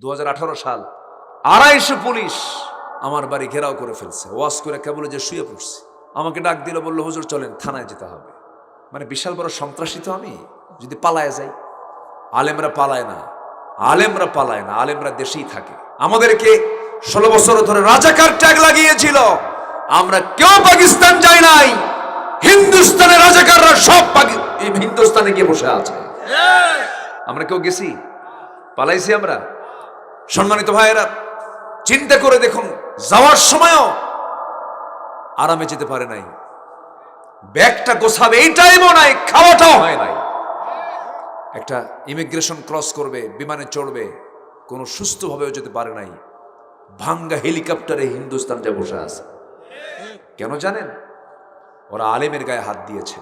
দু হাজার আঠারো সাল আড়াইশো পুলিশ আমার বাড়ি ঘেরাও করে ফেলছে। ওয়াশ করে কেবল যে শুয়ে পড়ছি। আমাকে ডাক দিল, বলল, হুজুর, চলেন, থানায় যেতে হবে। মানে বিশাল বড় সন্ত্রাসী তো আমি, যদি পালায় যাই। আলেমরা পালায় না, আলেমরা পালায় না, আলেমরা দেশেই থাকে। আমাদেরকে ষোলো বছর ধরে রাজাকার ট্যাগ লাগিয়েছিল। আমরা কেউ পাকিস্তান যাই নাই। হিন্দুস্তানের রাজাকাররা সব হিন্দুস্তানে গিয়ে বসে আছে। আমরা কেউ গেছি? পালাইছি আমরা? সম্মানিত ভাইয়েরা, চিন্তা করে দেখুন, যাওয়ার সময়ও আরামে যেতে পারে নাই। ব্যাগটা গোছাবে, এইটাই নাই খাওয়াটাও হয় নাই। একটা ইমিগ্রেশন ক্রস করবে, বিমানে চড়বে, কোনো সুস্থভাবেও যেতে পারে নাই। ভাঙ্গা হেলিকপ্টারে হিন্দুস্তান যা বসে আছে। কেন জানেন? ওরা আলেমের গায়ে হাত দিয়েছে।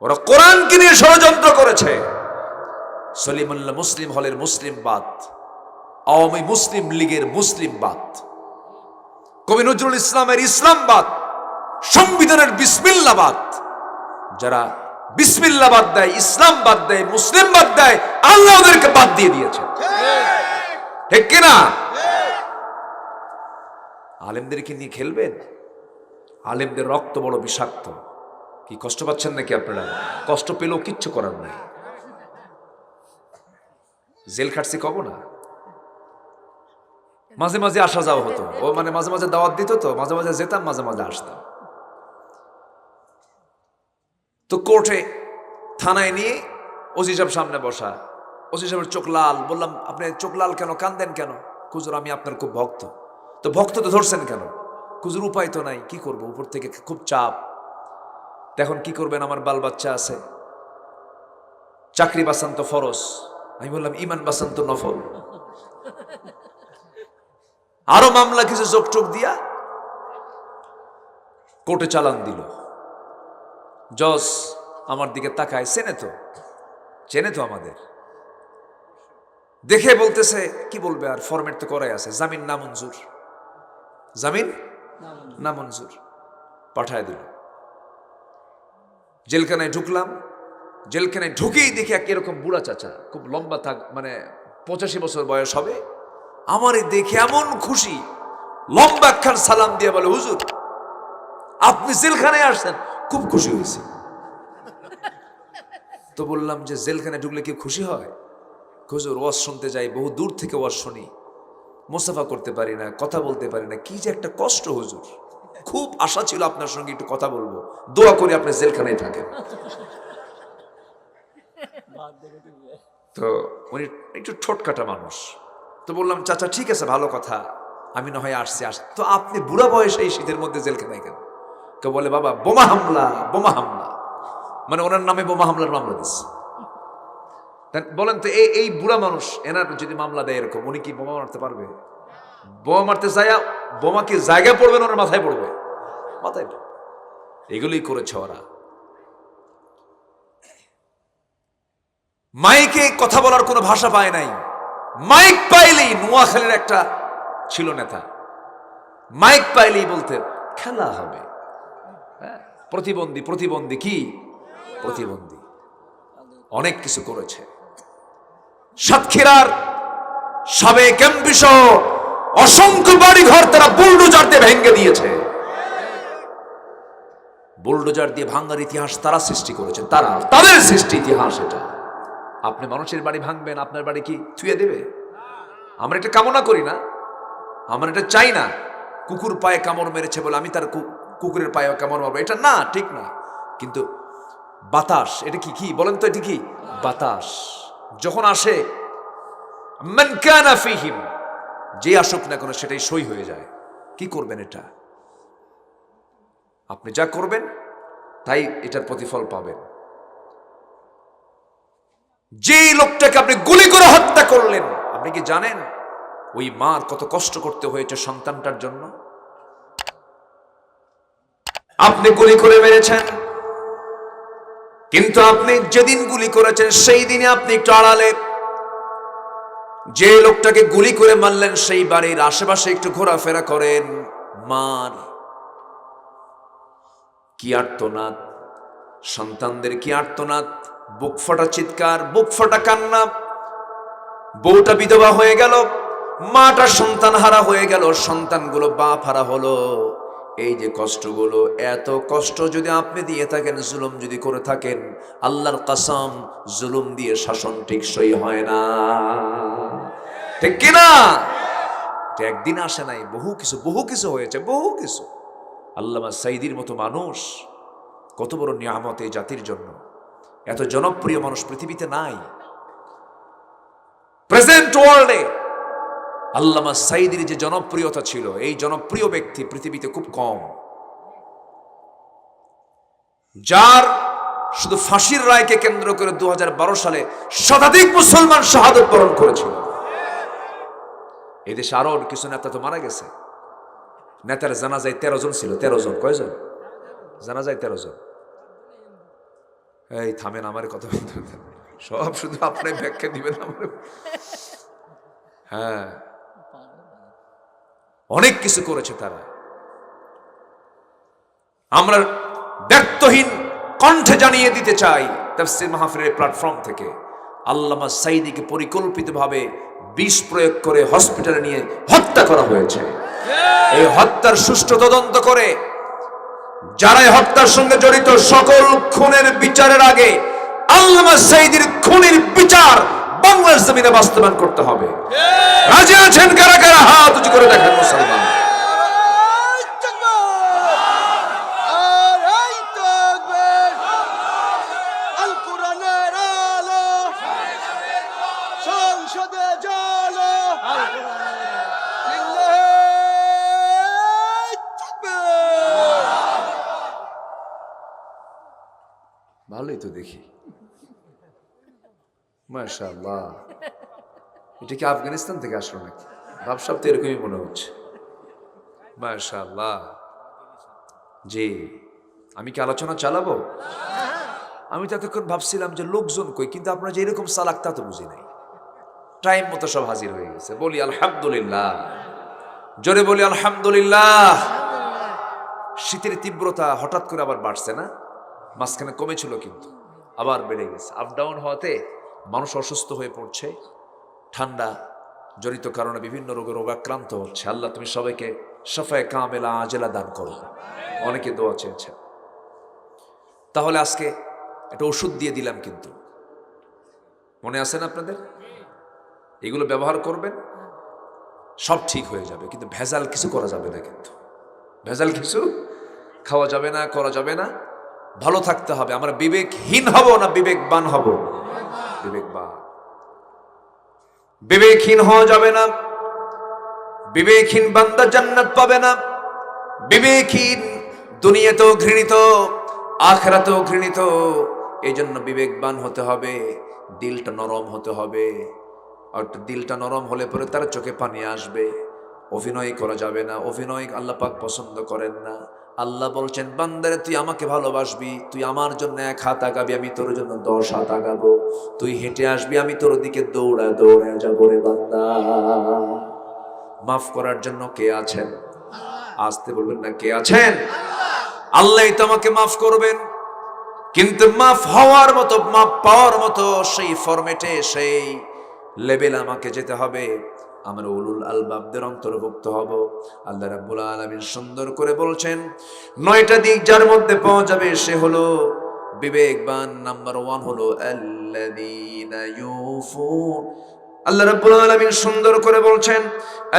ওরা কোরআনকে নিয়ে ষড়যন্ত্র করেছে। সলিমুল্লাহ মুসলিম হলের মুসলিম বাদ, আওয়ামী মুসলিম লীগের মুসলিম বাদ, কবি নজরুল ইসলামের ইসলামবাদ সংবিধানের বিসমিল্লাবাদ যারা বিসমিল্লা বাদ দেয়, ইসলাম বাদ দেয়, মুসলিম বাদ দেয়, আল্লাহ ওদেরকে বাদ দিয়ে দিয়েছে। ঠিক কিনা? আলেমদেরকে নিয়ে খেলবেন? আলেমদের রক্ত বড় বিষাক্ত। কি কষ্ট পাচ্ছেন নাকি আপনারা? কষ্ট পেলেও কিচ্ছু করার নাই। জেল খাটছি কব না? মাঝে মাঝে আসা যাওয়া হতো। ও মানে মাঝে মাঝে দাওয়াত দিত তো, মাঝে মাঝে যেতাম, মাঝে মাঝে আসতাম। তো কোর্টে থানায় নিয়ে ওসি সাহেব সামনে বসা। ওসি সাহেবের চোখ লাল, বললাম, আপনি চোখ লাল কেন, কান্দেন কেন? কুজুর আমি আপনার খুব ভক্ত। তো ভক্ত তো ধরছেন কেন? কুজুর উপায় তো নাই, কি করব? উপর থেকে খুব চাপ। তো এখন কি করবেন? আমার বাল বাচ্চা আছে। চাকরি বাসান্ত ফরস আমি বললাম, ইমান বাসান্ত নফল। আরও মামলা কিছু চোখ দিয়া কোর্টে চালান দিল। জজ আমার দিকে তাকায়, চেনে তো চেনে তো আমাদের। দেখে বলতেছে, কি বলবে আর, ফরম্যাট তো করাই আছে। জামিন না মঞ্জুর জামিন? না মঞ্জুর পাঠায় দিল। জেলখানায় ঢুকলাম জেলখানায় ঢুকেই দেখি এক এরকম বুড়া চাচা, খুব লম্বা থাক মানে পঁচাশি বছর বয়স হবে। আমারে দেখে এমন খুশি, লম্বা একখান সালাম দিয়ে বলে, হুজুর, আপনি জেলখানায় আসছেন, খুব খুশি হয়েছে। তো বললাম যে, জেলখানায় ঢুকলে কি খুশি হয়? হুজুর, ওয়াজ শুনতে যাই, বহু দূর থেকে ওয়াজ শুনি। মোসাফা করতে পারি না, কথা বলতে পারি না, কি যে একটা কষ্ট হুজুর। খুব আশা ছিল আপনার সঙ্গে একটু কথা বলব। দোয়া করি আপনি জেলখানায় থাকেন। তো উনি একটু ঠোঁটকাটা মানুষ। তো বললাম, চাচা, ঠিক আছে, ভালো কথা। আমি না হয় আসছি আস তো আপনি বুড়া বয়সে এই শীতের মধ্যে জেলখানায় কেন? কেউ বলে, বাবা, বোমা হামলা বোমা হামলা। মানে ওনার নামে বোমা হামলার মামলা দিচ্ছে। তা বলেন তো, এই এই বুড়া মানুষ, এনার যদি মামলা দেয় এরকম, উনি কি বোমা মারতে পারবে? বোমা মারতে যায় বোমা কি জায়গায় পড়বে না, ওনার মাথায় পড়বে? মাথায় এগুলোই করেছে ওরা। মাইকে কথা বলার কোনো ভাষা পায় নাই। মাইক পাইলেই নোয়াখালীর একটা ছিল নেতা। মাইক পাইলেই বলতে খেলা হবে। হ্যাঁ, প্রতিবন্ধী প্রতিবন্ধী কি? প্রতিবন্ধী। অনেক কিছু করেছে। সাতক্ষীরার সাবেক এমপি সহ অসংখ্য বাড়ি ঘর তারা বুলডোজার দিয়ে ভেঙে দিয়েছে। বুলডোজার দিয়ে ভাঙ্গার ইতিহাস তারা সৃষ্টি করেছে। তারা তাদের সৃষ্টি ইতিহাস এটা। আপনি মানুষের বাড়ি ভাঙবেন, আপনার বাড়ি কি থুয়ে দেবে? আমরা এটা কামনা করি না। আমরা এটা চাই না। কুকুর পায়ে কামড় মেরেছে বলে আমি তার কুকুরের পায়ে কামড় মারবো। এটা না, ঠিক না। কিন্তু বাতাস, এটা কি কি? বলেন তো, এটা কি? বাতাস। যখন আসে ফিহিম, যে আসুক না কেন সেটাই সই হয়ে যায়। কি করবেন এটা? আপনি যা করবেন, তাই এটার প্রতিফল পাবেন। যেই লোকটাকে আপনি গুলি করে হত্যা করলেন, আপনি কি জানেন ওই মার কত কষ্ট করতে হয়েছে সন্তানটার জন্য? আপনি গুলি করে মেরেছেন। কিন্তু আপনি যেদিন গুলি করেছেন, সেই দিনে আপনি একটু আড়ালে যে লোকটাকে গুলি করে মারলেন, সেই বাড়ির আশেপাশে একটু ঘোরাফেরা করেন। মার কি আর্তনাদ? সন্তানদের কি আর্তনাদ? বুক ফাটা চিৎকার, বুক ফাটা কান্না। বউটা বিধবা হয়ে গেল, মাটা সন্তান হারা হয়ে গেল, সন্তানগুলো বাপ হারা হলো। এই যে কষ্টগুলো, এত কষ্ট যদি আপনি দিয়ে থাকেন, জুলুম যদি করে থাকেন, আল্লাহর কাসাম, জুলুম দিয়ে শাসন টেকসই হয় না। ঠিক কিনা একদিন আসে নাই, বহু কিছু বহু কিছু হয়েছে, বহু কিছু। আল্লামা সাইদির মতো মানুষ, কত বড় নিয়ামত এই জাতির জন্য। এত জনপ্রিয় মানুষ পৃথিবীতে নাই। প্রেজেন্ট ওয়ার্ল্ডে আল্লামা সাইদির যে জনপ্রিয়তা ছিল, এই জনপ্রিয় ব্যক্তি পৃথিবীতে খুব কম। যার শুধু ফাঁসির রায়কে কেন্দ্র করে দু হাজার বারো সালে শতাধিক মুসলমান শাহাদত বরণ করেছিল। এই দেশে আরও কিছু নেতা তো মারা গেছে। নেতার জানা যায় তেরো জন ছিল, তেরো জন, কয়জন? জানা যায় তেরো জন। এই থামেন, আমার কথা। সব শুধু আপনার ব্যাখ্যা দিবেন আমার। হ্যাঁ। অনেক কিছু করেছে তারা। আমরা ব্যক্তহীন কণ্ঠে জানিয়ে দিতে চাই তাফসির মাহফিলের প্ল্যাটফর্ম থেকে। আল্লামা সাইদিকে পরিকল্পিতভাবে বিষ প্রয়োগ করে হসপিটালে নিয়ে হত্যা করা হয়েছে। এই হত্যার সুষ্ঠু তদন্ত করে যারা এই হত্যার সঙ্গে জড়িত, সকল খুনের বিচারের আগে আল্লামা সাইদির খুনের বিচার বাংলার জমিনে বাস্তবায়ন করতে হবে। রাজি আছেন কারা কারা? হাত উঁচু করে দেখেন মুসলমান। সংসদে ভালোই তো দেখি। মাশাআল্লাহ। এটা কি আফগানিস্তান থেকে আসলো নাকি? ভাবসাব তো এরকমই মনে হচ্ছে। মাশাআল্লাহ। জি, আমি কি আলোচনা চালাবো? আমি তো এতক্ষণ ভাবছিলাম যে লোকজন কই, কিন্তু আপনারা যে এরকম সালাক তা তো বুঝি নাই। টাইম মতো সব হাজির হয়ে গেছে। বলি আলহামদুলিল্লাহ। জোরে বলি আলহামদুলিল্লাহ। শীতের তীব্রতা হঠাৎ করে আবার বাড়ছে না? মাঝখানে কমেছিল কিন্তু, আবার বেড়ে গেছে। আপ ডাউন হওয়াতে মানুষ অসুস্থ হয়ে পড়ছে, ঠান্ডা, জড়িত কারণে বিভিন্ন রোগে রোগাক্রান্ত হচ্ছে। আল্লাহ তুমি সবাইকে সফায় কামেলা, আজেলা দান করো। অনেকে দোয়া চেয়েছেন। তাহলে আজকে একটা ওষুধ দিয়ে দিলাম কিন্তু। মনে আছেন আপনাদের? এগুলো ব্যবহার করবেন, সব ঠিক হয়ে যাবে, কিন্তু ভেজাল কিছু করা যাবে না কিন্তু। ভেজাল কিছু খাওয়া যাবে না, করা যাবে না। ভালো থাকতে হবে, আমরা বিবেকহীন হব না বিবেকবান হব? বিবেকবান। বিবেকহীন হওয়া যাবে না, বিবেকহীন বান্দা জান্নাত পাবে না, বিবেকহীন দুনিয়াতেও ঘৃণিত, আখরাতেও ঘৃণিত এই জন্য বিবেকবান হতে হবে, দিলটা নরম হতে হবে। আর দিলটা নরম হলে পরে তার চোখে পানি আসবে, অভিনয় করা যাবে না, অভিনয় আল্লাহ পাক পছন্দ করেন না। আল্লাহ বলছেন, বান্দারে, তুই আমাকে ভালোবাসবি, তুই আমার জন্য এক হাত আগাবি, আমি তোর জন্য দশ হাত আগাবো। তুই হেঁটে আসবি, আমি তোর দিকে দৌড়া দৌড়া যাব রে বান্দা। মাফ করার জন্য কে আছেন? আসতে বলবেন না, কে আছেন? আল্লাহ তোমাকে মাফ করবেন, কিন্তু মাফ হওয়ার মতো, মাফ পাওয়ার মতো সেই ফরম্যাটে, সেই লেভেল আমাকে যেতে হবে। আমরা উলুল আলবাবদের অন্তর্ভুক্ত হব। আল্লাহ রাব্বুল আলামিন সুন্দর করে বলছেন, নয়টা দিক যার মধ্যে যাবে সে হলো বিবেকবান নাম্বার ওয়ান হলো আল্লাযীনা ইউফুন। আল্লাহ রাব্বুল আলামিন সুন্দর করে বলছেন,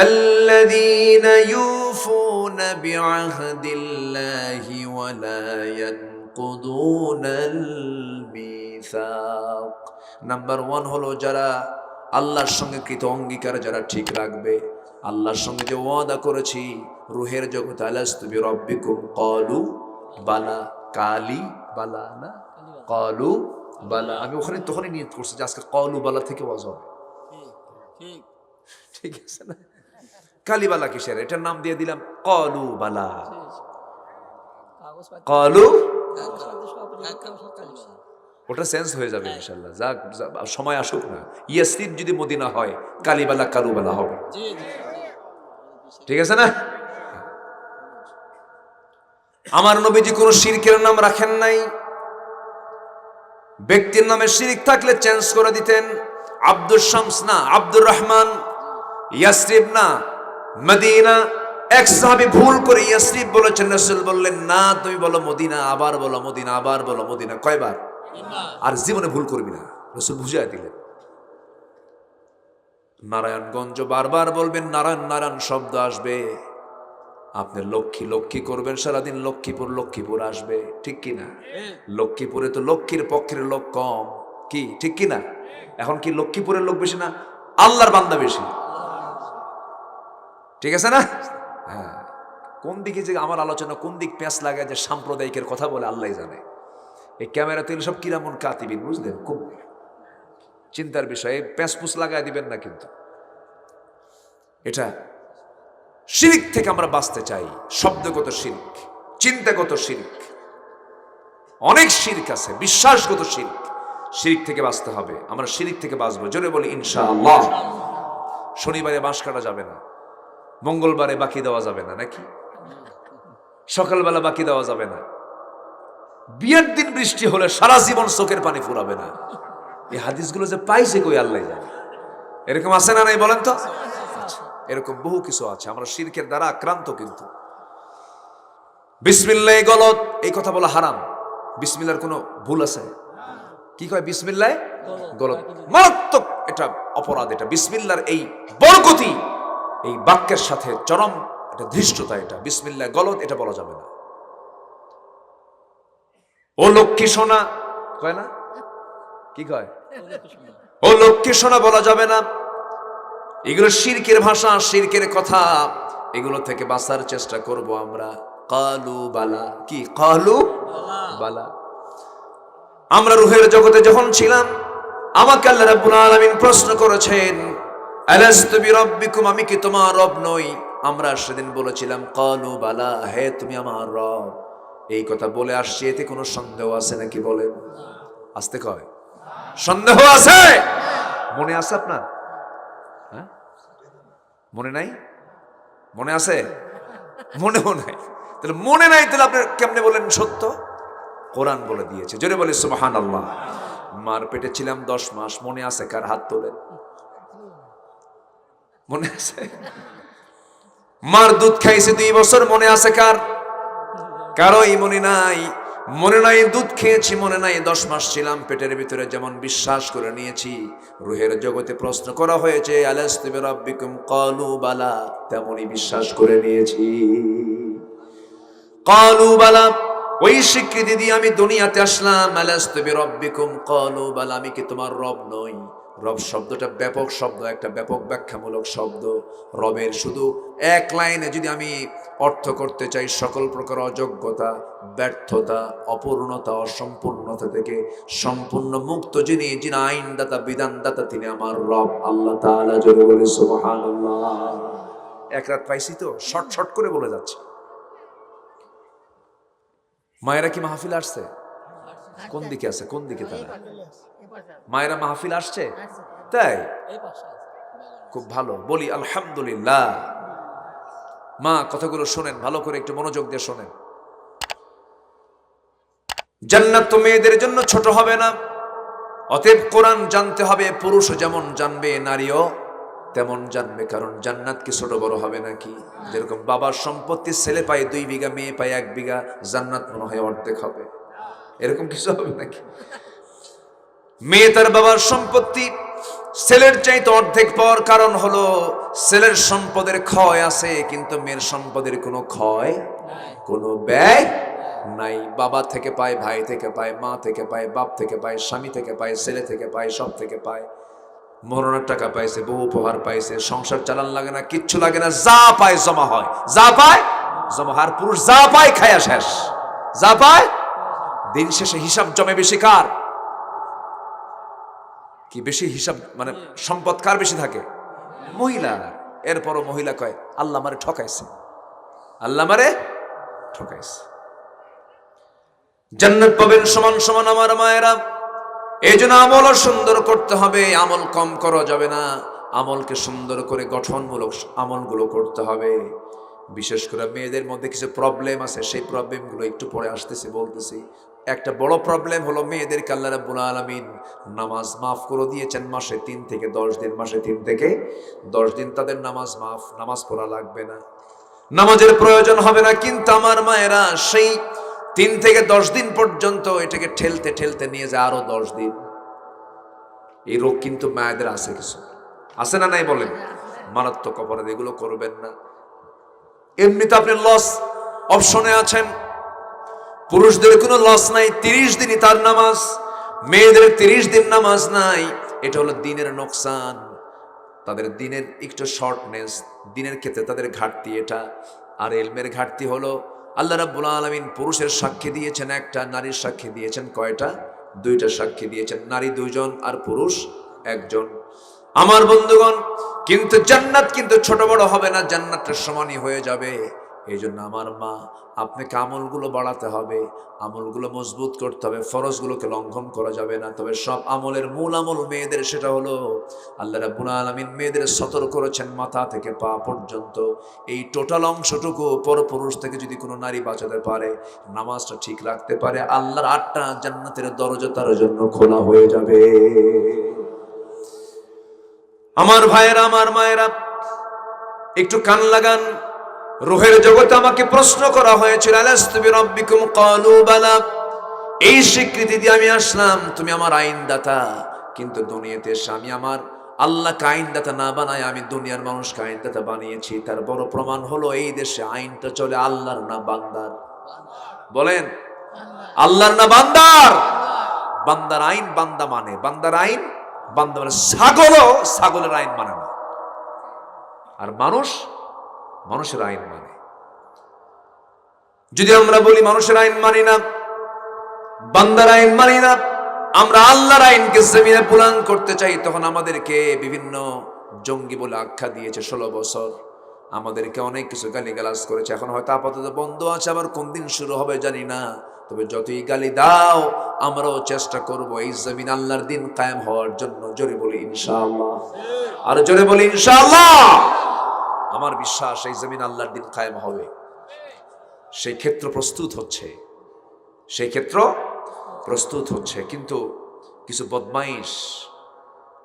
আল্লাযীনা ইউফুনা বিআহদিল্লাহি ওয়া লা ইয়ানকুদুনাল মিসাক। নাম্বার ওয়ান হলো যারা আল্লাহর সঙ্গে কৃত অঙ্গীকার যারা ঠিক রাখবে আল্লাহর সঙ্গে যে ওয়াদা করেছি রুহের জগৎ আলাস্তুবি রব্বিকুম কলু বালা কালি বালা না কলু বালা আমি ওখানে তখনই নিয়ত করছি যে আজকে কলু বালা থেকে ওয়াজ হবে। ঠিক ঠিক আছে না? কালীবালা কিসের? এটার নাম দিয়ে দিলাম কলু বালা। কলু। ওটা সেন্স হয়ে যাবে ইনশাল্লাহ যাক যা- সময় আসুক না। ইয়াসির যদি মদিনা হয় কালীবালা কালুবালা হবে। ঠিক আছে না? আমার নবীজি কোনো শিরকের নাম রাখেন নাই। ব্যক্তির নামে শিরিক থাকলে চেঞ্জ করে দিতেন। আব্দুল শামস না আব্দুর রহমান ইয়াসরিব না মদিনা। এক সাহাবী ভুল করে ইয়াসরিব বলেছেন রাসূল বললেন না তুমি বলো মদিনা আবার বলো মদিনা আবার বলো মদিনা। কয়বার? আর জীবনে ভুল করবি না। রসুল বুঝাই দিলেন। নারায়ণগঞ্জ বারবার বলবেন, নারায়ণ নারায়ণ শব্দ আসবে। আপনি লক্ষ্মী লক্ষ্মী করবেন, সারাদিন লক্ষ্মীপুর লক্ষ্মীপুর আসবে। ঠিক কি না? লক্ষ্মীপুরে তো লক্ষ্মীর পক্ষের লোক কম। কি? ঠিক কি না? এখন কি লক্ষ্মীপুরের লোক বেশি না? আল্লাহর বান্দা বেশি। ঠিক আছে না? হ্যাঁ। কোন দিকে যে আমার আলোচনা, কোন দিক প্যাঁচ লাগে যে সাম্প্রদায়িকের কথা বলে আল্লাহ জানে। এই ক্যামেরা তেল সব কিরামন কাতিবিন, বুঝলেন? খুব চিন্তার বিষয়। প্যাঁচপুস লাগায় দিবেন না কিন্তু। এটা শিরিক থেকে আমরা বাঁচতে চাই। শব্দগত শিরিক, চিন্তাগত শিরিক। অনেক শিরিক আছে, বিশ্বাসগত শিরিক। শিরিক থেকে বাঁচতে হবে। আমরা শিরিক থেকে বাঁচবো। জোরে বলি, ইনশাআল্লাহ। শনিবারে বাঁশ কাটা যাবে না। মঙ্গলবারে বাকি দেওয়া যাবে না, নাকি? সকালবেলা বাকি দেওয়া যাবে না। বিয়ের দিন বৃষ্টি হলে সারা জীবন চোখের পানি ফুরাবে না। এই হাদিসগুলো যে পাইছে কই আল্লাহ জানে। এরকম আছে না নাই বলেন তো? এরকম বহু কিছু আছে। আমরা শিরকের দ্বারা আক্রান্ত কিন্তু। বিসমিল্লাহ গলত এই কথা বলা হারাম। বিসমিল্লার কোনো ভুল আছে? কি কয় বিসমিল্লাহ? গলত। মারাত্মক এটা অপরাধ এটা। বিসমিল্লার এই বরকতি এই বাক্যের সাথে চরম এটা ধৃষ্টতা এটা। বিসমিল্লাহ গলত এটা বলা যাবে না। ও লক্ষ্মী সোনা। কয় না? কি কয়? ও লক্ষ্মী সোনা বলা যাবে না। এগুলো শিরকের ভাষা, শিরকের কথা। এগুলো থেকে বাঁচার চেষ্টা করব আমরা। কালু বালা। কি? কালু বালা। আমরা রুহের জগতে যখন ছিলাম, আমাকে আল্লাহ রাব্বুল আলামিন প্রশ্ন করেছেন, আলাস্তু বিরাব্বিকুম? আমি কি তোমার রব নই? আমরা সেদিন বলেছিলাম, কালু বালা। হে, তুমি আমার রব। এই কথা বলে আসছি, এতে কোনো সন্দেহ আছে নাকি বলে? আসতে কয়। সন্দেহ আছে? মনে আছে আপনার? হ্যাঁ? মনে নাই? মনে আছে? মনেও নাই। তাহলে মনে নাই, তাহলে আপনি কেমনে বলেন সত্য? কোরআন বলে দিয়েছে। জোরে বলে সুবাহান আল্লাহ মার পেটে ছিলাম দশ মাস, মনে আছে কার হাত তোলেন মনে আছে? মার দুধ খাইছে দুই বছর, মনে আছে কার? কারোই মনে নাই মনে নাই, দুধ খেয়েছি, মনে নাই, দশ মাস ছিলাম পেটের ভিতরে যেমন বিশ্বাস করে নিয়েছি। রুহের জগতে প্রশ্ন করা হয়েছে আলাস্তিবে রব্বিকুম কালু বালা। তেমনই বিশ্বাস করে নিয়েছি। কালু বালা। ওই স্বীকৃতি দিয়ে আমি দুনিয়াতে আসলাম। আলাস্তিবে রব্বিকুম কালু বালা। আমি কি তোমার রব নই? রব শব্দটা ব্যাপক শব্দ, একটা ব্যাপক ব্যাখ্যামূলক শব্দ। রবের শুধু এক লাইনে যদি আমি অর্থ করতে চাই, সকল প্রকার অযোগ্যতা, ব্যর্থতা, অপূর্ণতা, অসম্পূর্ণতা থেকে সম্পূর্ণ মুক্ত যিনি যিনি আইনদাতা, বিধানদাতা, তিনি আমার রব। আল্লাহ এক রাত পাইছি তো শর্ট শর্ট করে বলে যাচ্ছি। মায়েরা কি মাহফিল আসছে? কোন দিকে আছে? কোন দিকে তারা? মায়েরা মাহফিল আসছে? তাই? খুব ভালো। বলি আলহামদুলিল্লাহ। মা কথাগুলো শোনেন ভালো করে একটু মনোযোগ দিয়ে শোনেন। জান্নাত তো মেয়েদের জন্য ছোট হবে না। অতএব কোরআন জানতে হবে পুরুষ যেমন জানবে নারীও তেমন জানবে। কারণ জান্নাত কি ছোট বড় হবে নাকি? যেরকম বাবার সম্পত্তি ছেলে পায় দুই বিঘা মেয়ে পায় এক বিঘা জান্নাত মনে হয় অর্ধেক হবে। এরকম কিছু হবে নাকি? মেয়ে তার বাবার সম্পত্তি, ছেলের চাইতে অর্ধেক পাওয়ার কারণ হলো ছেলের সম্পদের ক্ষয় আছে, কিন্তু মেয়ের সম্পদের কোনো ক্ষয় কোনো ব্যয় নাই। বাবা থেকে পায়, ভাই থেকে পায়, মা থেকে পায়, বাপ থেকে পায়, স্বামী থেকে পায়, ছেলে থেকে পায়, সব থেকে পায়। মরণের টাকা পাইছে, বহু উপহার পাইছে, সংসার চালান লাগে না, কিচ্ছু লাগে না, যা পায় জমা হয়। যা পায় জমা হার পুরুষ যা পায়, খায়া শেষ। যা পায়, দিন শেষে হিসাব জমে বেশি কার? কি? বেশি হিসাব মানে সম্পদ কার বেশি থাকে? মহিলা। এরপরও মহিলা কয়, আল্লাহ মারে ঠকাইছে। আল্লাহ মারে ঠকাইছে। জান্নাত পাবেন সমান সমান আমার মায়েরা। এই জন্য আমলও সুন্দর করতে হবে, আমল কম করা যাবে না। আমলকে সুন্দর করে গঠনমূলক আমলগুলো করতে হবে। বিশেষ করে মেয়েদের মধ্যে কিছু প্রবলেম আছে, সেই প্রবলেমগুলো একটু পরে আসতেছি, বলতেছি। একটা বড় প্রবলেম হলো মেয়েদেরকে আল্লাহ রাব্বুল আলামিন নামাজ মাফ করে দিয়েছেন মাসে তিন থেকে দশ দিন, মাসে তিন থেকে দশ দিন তাদের নামাজ মাফ, নামাজ পড়া লাগবে না। নামাজের প্রয়োজন হবে না, কিন্তু আমার মায়েরা সেই তিন থেকে দশ দিন পর্যন্ত এটাকে ঠেলতে ঠেলতে নিয়ে যায় আরও দশ দিন। এই রোগ কিন্তু মায়েদের আছে কিছু। আছে না নাই বলেন? মারাত্মক অপরাধ, এগুলো করবেন না। এমনিতে আপনি লস অপশনে আছেন। পুরুষদের কোনো লস নাই, তিরিশ দিনই তার নামাজ। মেয়েদের তিরিশ দিন নামাজ নাই, এটা হলো দিনের নোকসান। তাদের দিনের একটু শর্টনেস দিনের ক্ষেত্রে তাদের ঘাটতি এটা। আর এলমের ঘাটতি হলো, আল্লাহ রাব্বুল আলামিন পুরুষের সাক্ষী দিয়েছেন একটা, নারীর সাক্ষী দিয়েছেন কয়টা? দুইটা সাক্ষী দিয়েছেন, নারী দুইজন আর পুরুষ একজন। আমার বন্ধুগণ, কিন্তু জান্নাত কিন্তু ছোট বড় হবে না, জান্নাতটা সমানই হয়ে যাবে। এই জন্য আমার মা, আপনাকে আমলগুলো বাড়াতে হবে, আমলগুলো মজবুত করতে হবে, ফরজগুলোকে লঙ্ঘন করা যাবে না। তবে সব আমলের মূল আমল মেয়েদের, সেটা হলো আল্লাহ রাব্বুল আলামিন মেয়েদের সতর্ক করেছেন মাথা থেকে পা পর্যন্ত। এই টোটাল অংশটুকু পরপুরুষ থেকে যদি কোনো নারী বাঁচাতে পারে, নামাজটা ঠিক রাখতে পারে, আল্লাহর আটটা জান্নাতের দরজা তার জন্য খোলা হয়ে যাবে। আমার ভাইয়েরা, আমার মায়েরা, একটু কান লাগান। রুহের জগতে আমাকে প্রশ্ন করা হয়েছিল ক্বালু বালা। এই স্বীকৃতি দিয়ে আমি আসলাম, তুমি আমার আইনদাতা। কিন্তু দুনিয়াতে এসে আমি আমার আল্লাহকে আইনদাতা না বানায় আমি দুনিয়ার মানুষকে আইনদাতা বানিয়েছি। তার বড় প্রমাণ হলো, এই দেশে আইনটা চলে আল্লাহর না বান্দার। বলেন, আল্লাহর না বান্দার? বান্দার আইন বান্দা মানে। বান্দার আইন, বান্দা মানে ছাগলও ছাগলের আইন মানে না। আর মানুষ মানুষের আইন মানে। যদি আমরা বলি মানুষের আইন মানি না, বান্দার আইন মানি না, আমরা আল্লাহর আইনকে জমিনে পুলান করতে চাই, তখন আমাদেরকে বিভিন্ন জঙ্গি বলে আখ্যা দিয়েছে ষোলো বছর। আমাদেরকে অনেক কিছু গালি গালাজ করেছে। এখন হয়তো আপাতত বন্ধ আছে, আবার কোন দিন শুরু হবে জানি না। তবে যতই গালি দাও, আমরাও চেষ্টা করব এই জমিন আল্লাহর দিন কায়েম হওয়ার জন্য। জোরে বলি ইনশাআল্লাহ। আর জোরে বলি ইনশাআল্লাহ। আমার বিশ্বাস এই জমিন আল্লাহর দিন কায়েম হবে। সেই ক্ষেত্র প্রস্তুত হচ্ছে। সেই ক্ষেত্র প্রস্তুত হচ্ছে। কিন্তু কিছু বদমাইশ,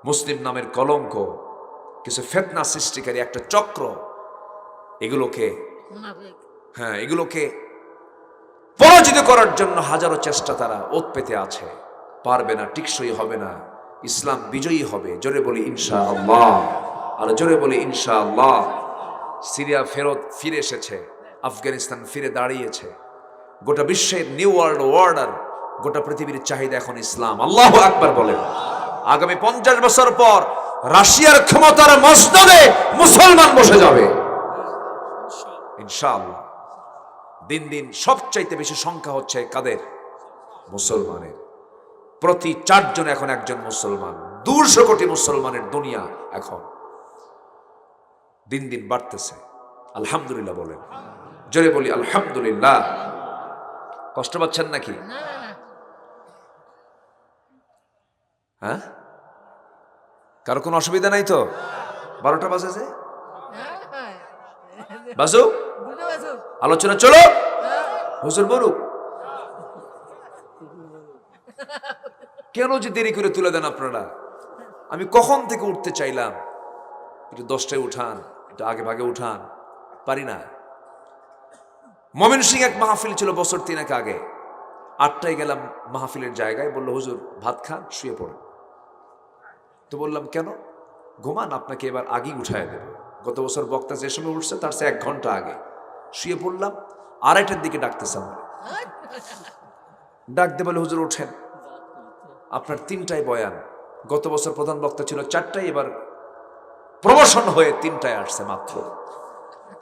মুসলিম নামের কলঙ্ক, কিছু ফেতনা সৃষ্টিকারী একটা চক্র, এগুলোকে হ্যাঁ এগুলোকে পরাজিত করার জন্য হাজারো চেষ্টা তারা ওত পেতে আছে। পারবে না, টিকসই হবে না। ইসলাম বিজয়ী হবে। জোরে বলি ইনশা আল্লাহ আর জোরে বলি ইনশা আল্লাহ সিরিয়া ফেরত ফিরে এসেছে, আফগানিস্তান ফিরে দাঁড়িয়েছে। গোটা বিশ্বের নিউ ওয়ার্ল্ড অর্ডার গোটা পৃথিবীর চাহিদা এখন ইসলাম। আল্লাহ আকবার বলেন আগামী পঞ্চাশ বছর পর রাশিয়ার ক্ষমতার মসনদে মুসলমান বসে যাবে। ইনশাআল্লাহ। দিন দিন সবচাইতে বেশি সংখ্যা হচ্ছে কাদের? মুসলমানের। প্রতি চারজন এখন একজন মুসলমান। দুশো কোটি মুসলমানের দুনিয়া এখন। দিন দিন বাড়তেছে। আলহামদুলিল্লাহ বলেন। জোরে বলি আলহামদুলিল্লাহ। কষ্ট পাচ্ছেন নাকি? হ্যাঁ? কারও কোনো অসুবিধা নাই তো? বারোটা বাজেছে হ্যাঁ, বাজু? আলোচনা চলো। হুজুর বলুক কেন যে দেরি করে তুলে দেন আপনারা? আমি কখন থেকে উঠতে চাইলাম? একটু দশটায় উঠান। একটু আগে ভাগে উঠান। পারি না। মমিন সিং এক মাহফিল ছিল বছর তিনেক আগে। আটটায় গেলাম মাহফিলের জায়গায়, বলল, হুজুর, ভাত খান, শুয়ে পড়েন। তো বললাম, কেন? ঘুমান, আপনাকে এবার আগেই উঠায় দেব। গত বছর বক্তা যে সময় উঠছে, তার সে এক ঘণ্টা আগে। শুয়ে পড়লাম, আড়াইটার দিকে ডাকতেছে আমার ডাক দে বলে, হুজুর, ওঠেন। আপনার তিনটায় বয়ান। গত বছর প্রধান বক্তা ছিল চারটায়, এবার প্রমোশন হয়ে তিনটায় আসছে মাত্র।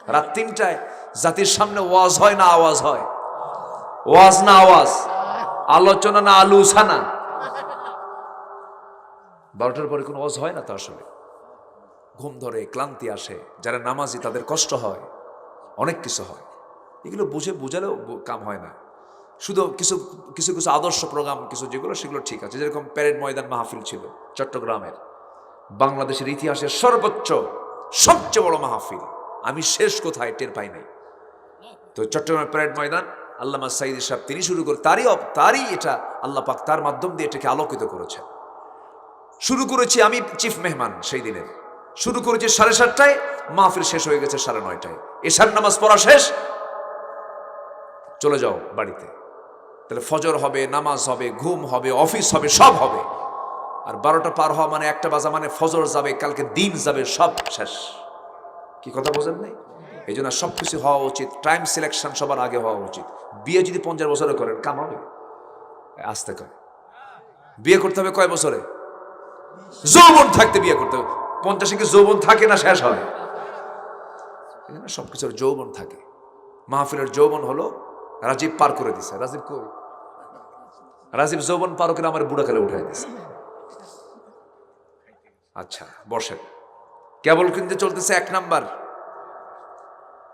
রাত তিনটায় জাতির সামনে ওয়াজ হয় না আওয়াজ হয়? ওয়াজ না আওয়াজ? আলোচনা না আলুসানা বারোটার পরে কোনো ওয়াজ হয় না তো আসলে? ঘুম ধরে, ক্লান্তি আসে, যারা নামাজি তাদের কষ্ট হয়, অনেক কিছু হয়। এগুলো বুঝে বুঝালেও কাম হয় না। শুধু কিছু কিছু কিছু আদর্শ প্রোগ্রাম, কিছু যেগুলো, সেগুলো ঠিক আছে। যেরকম প্যারেড ময়দান মাহফিল ছিল, চট্টগ্রামের। বাংলাদেশের ইতিহাসের সর্বোচ্চ, সবচেয়ে বড় মাহফিল। আমি শেষ কোথায় টের পাই নাই। তো চট্টগ্রামের প্যারেড ময়দান, আল্লামা সাইদি সাহেব তিনি শুরু করে তারই তারই এটা আল্লাহ পাক তার মাধ্যম দিয়ে এটাকে আলোকিত করেছেন। শুরু করেছি আমি চিফ মেহমান সেই দিনের। শুরু করেছি সাড়ে সাতটায়, মাহফিল শেষ হয়ে গেছে সাড়ে নয়টায়। এশার নামাজ পড়া শেষ। চলে যাও বাড়িতে। তাহলে ফজর হবে, নামাজ হবে, ঘুম হবে, অফিস হবে, সব হবে। আর বারোটা পার হওয়া মানে একটা বাজা মানে ফজর যাবে, কালকে দিন যাবে, সব শেষ। কি কথা বোঝেন নাই? এই জন্য সব কিছু হওয়া উচিত টাইম সিলেকশন সবার আগে হওয়া উচিত। বিয়ে যদি পঞ্চাশ বছরে করেন, কাম হবে? আসতে করে। বিয়ে করতে হবে কয় বছরে? যৌবন থাকতে বিয়ে করতে হবে। পঞ্চাশে কি যৌবন থাকে না শেষ এই জন্য সব কিছুর যৌবন থাকে। মাহফিলের যৌবন হলো রাজীব পার করে দিছে। রাজীব কই? রাজীব যৌবন পার করে আমার বুড়া কালে উঠাই দিছে। আচ্ছা বসেন। কেবল কিন্তু চলতেছে এক নাম্বার।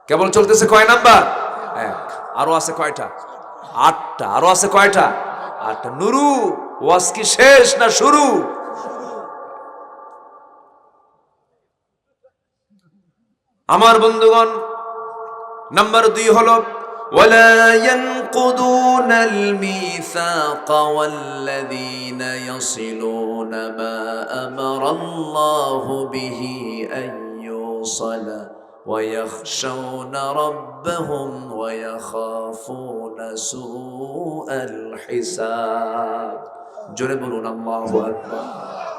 কেবল চলতেছে কয় নাম্বার? এক, আরও আছে কয়টা? আটটা, আরও আছে কয়টা? আটটা। নুরু, ওয়াজ কি শেষ না শুরু? আমার বন্ধুগণ, নাম্বার দুই হলো ولا ينقضون الميثاق والذين يصلون ما أمر الله به أن يوصل ويخشون ربهم ويخافون سوء الحساب. جرب الله أكبر.